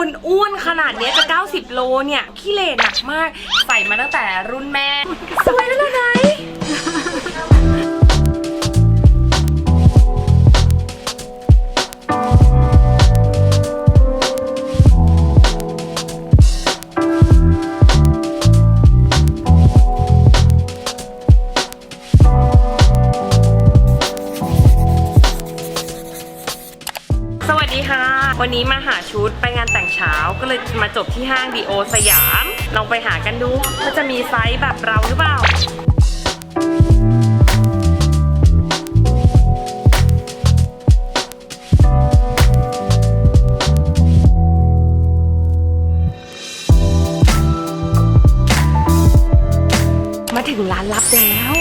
คนอ้วนขนาดเนี้ยจะ 90 โลเนี่ยขี้เหร่หนักมาก ใส่มาตั้งแต่รุ่นแม่ สวยแล้วนะไหน วันนี้มาหาชุดไปงานแต่งเช้าก็เลยมาจบที่ห้างดีโอสยาม ลองไปหากันดูว่าจะมีไซส์แบบเราหรือเปล่ามาถึงร้านลับแล้ว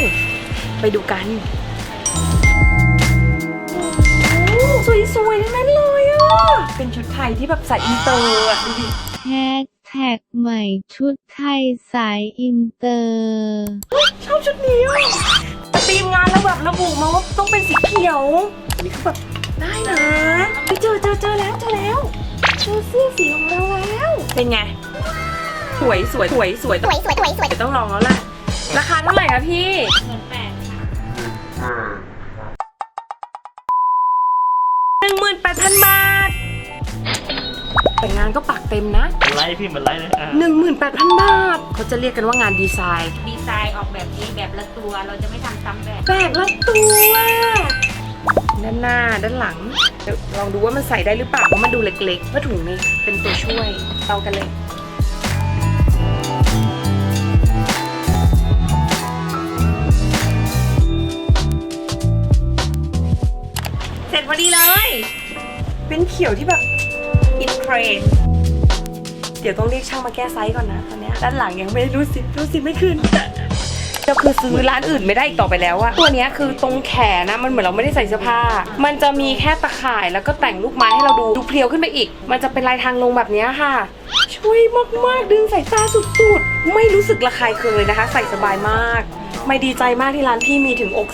ไปดูกัน เป็นชุดไทยที่แบบใส่อินเตอร์อะดูดิแฮชแท็กใหม่ชุดไทยสายอินเตอร์ ชอบชุดนี้อะแต่ทีมงานเราแบบระบุมาว่าต้องเป็นสีเขียวนนี้คือแบบได้นะไปเจอเจอเจอแล้วเจอแล้วเจอเสื้อสีของเราแล้ว เป็นไง สวยสวยสวยสวยสวยสวยสวยสวยต้องลองแล้วแหละราคาเท่าไหร่คะพี่หนึ่งหมื่นแปดพันบาท แต่งานก็ปักเต็มนะไล่พี่เหมือนไล่เลยอะ18,000 บาท เขาจะเรียกกันว่างานดีไซน์ ดีไซน์ออกแบบนี้แบบละตัว เราจะไม่ทำซ้ำแบบแบบละตัว ด้านหน้าด้านหลังเดี๋ยวลองดูว่ามันใส่ได้หรือเปล่าเพราะมันดูเล็กๆว่าถุงนี้เป็นตัวช่วยเรากันเลย เสร็จพอดีเลย เป็นเขียวที่แบบอินเท รนเดี๋ยวต้องเรียกช่างมาแก้ไซส์ก่อนนะตอนเนี้ยด้านหลังยังไม่รู้สิรู้สิไม่ขึ้นก็คือซื้อร้านอื่นไม่ได้อีกต่อไปแล้วอะตัวเนี้ยคือตรงแขนนะมันเหมือนเราไม่ได้ใส่เสื้อผ้า มันจะมีแค่ตะข่ายแล้วก็แต่งลูกไม้ให้เราดูดูเพรียวขึ้นไปอีก มันจะเป็นลายทางลงแบบเนี้ยค่ะ ช่วยมากๆดึงสายตาสุดๆ ไม่รู้สึกระคายเคืองเลยนะคะ ใส่สบายมาก ไม่ดีใจมากที่ร้านพี่มีถึงอก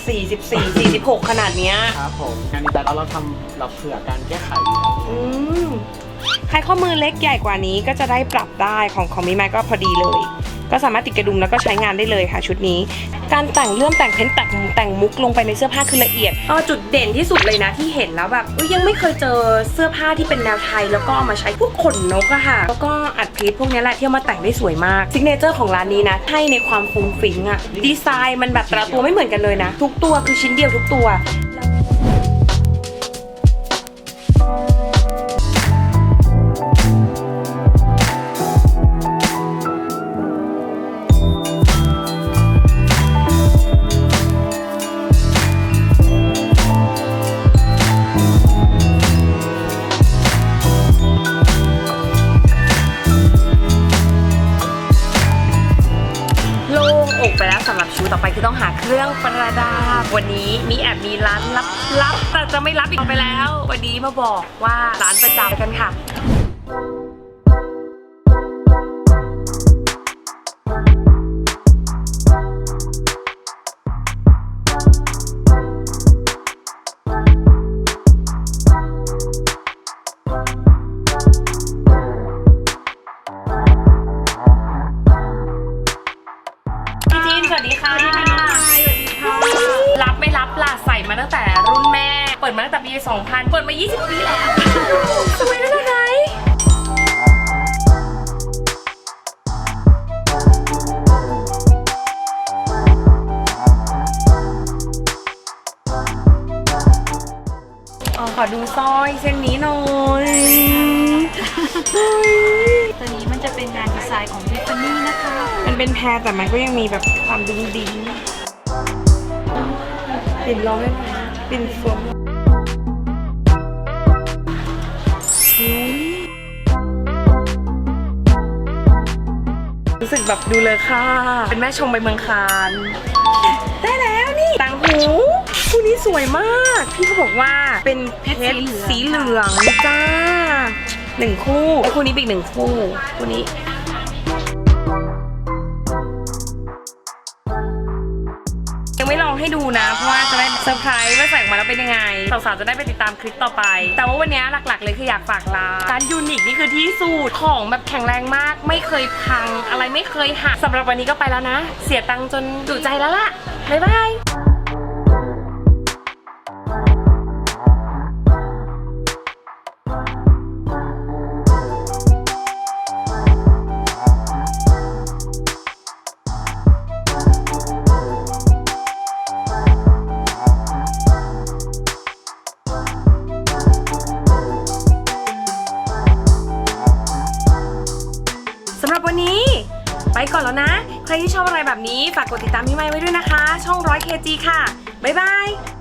44 46 ขนาดเนี้ยครับผมงานนี้แต่เราทำเราเผื่อการแก้ไขอยู่แล้วอืม ใครข้อมือเล็กใหญ่กว่านี้ก็จะได้ปรับได้ของของมิไมก็พอดีเลย ก็สามารถติดกระดุมแล้วก็ใช้งานได้เลยค่ะชุดนี้ การแต่งเรื่องแต่งเพ้นท์แต่งแต่งมุกลงไปในเสื้อผ้าคือละเอียดเออจุดเด่นที่สุดเลยนะที่เห็นแล้วแบบเอ้ยยังไม่เคยเจอเสื้อผ้าที่เป็นแนวไทย แล้วก็เอามาใช้พวกขนนกอะค่ะแล้วก็อัดพรีทพวกนี้แหละที่เอามาแต่งได้สวยมากซิกเนเจอร์ของร้านนี้นะให้ในความฟุ้งฟิ้งอะดีไซน์มันแบบแต่ละตัวไม่เหมือนกันเลยนะ ทุกตัวคือชิ้นเดียวทุกตัว ต่อไปคือต้องหาเครื่องประดับ วันนี้มีแอบมีร้านลับรับแต่จะไม่รับอีกไปแล้ว วันนี้มาบอกว่าร้านประจำกันค่ะ ดมาตั้งแต่ปี 2000 เปิดมา 20 ปีแล้วสวยแล้วนะไหนอ๋อขอดูสร้อยเส้นนี้หน่อยเฮ้ยตัวนี้มันจะเป็นงานดีไซน์ของทิฟฟานี่นะคะ มันเป็นแพรแต่มันก็ยังมีแบบความดิ้งดิ้งปิ่นร้องได้ไหมปิ่นสวม สึกแบบดูเลยค่ะ เป็นแม่ชมไปเมืองคานได้แล้วนี่ต่างหูคู่นี้สวยมาก พี่เขาบอกว่าเป็นเพชรสีเหลืองจ้าหนึ่งคู่แล้วคู่นี้เป็นอีกหนึ่งคู่คู่นี้ ไม่ลองให้ดูนะ เพราะว่าจะได้เซอร์ไพรส์ว่าใส่ออกมาแล้วเป็นยังไงสาวๆจะได้ไปติดตามคลิปต่อไป แต่ว่าวันนี้หลักๆเลยคืออยากฝากร้านร้านยูนิคนี่คือที่สุดของแบบแข็งแรงมาก ไม่เคยพัง อะไรไม่เคยหักสำหรับวันนี้ก็ไปแล้วนะ เสียตังค์จนจุใจแล้วล่ะบ๊ายบาย แล้วนะ ใครที่ชอบอะไรแบบนี้ ฝากกดติดตามพี่ไม้ไว้ด้วยนะคะ ช่อง 100kg ค่ะ บ๊ายบาย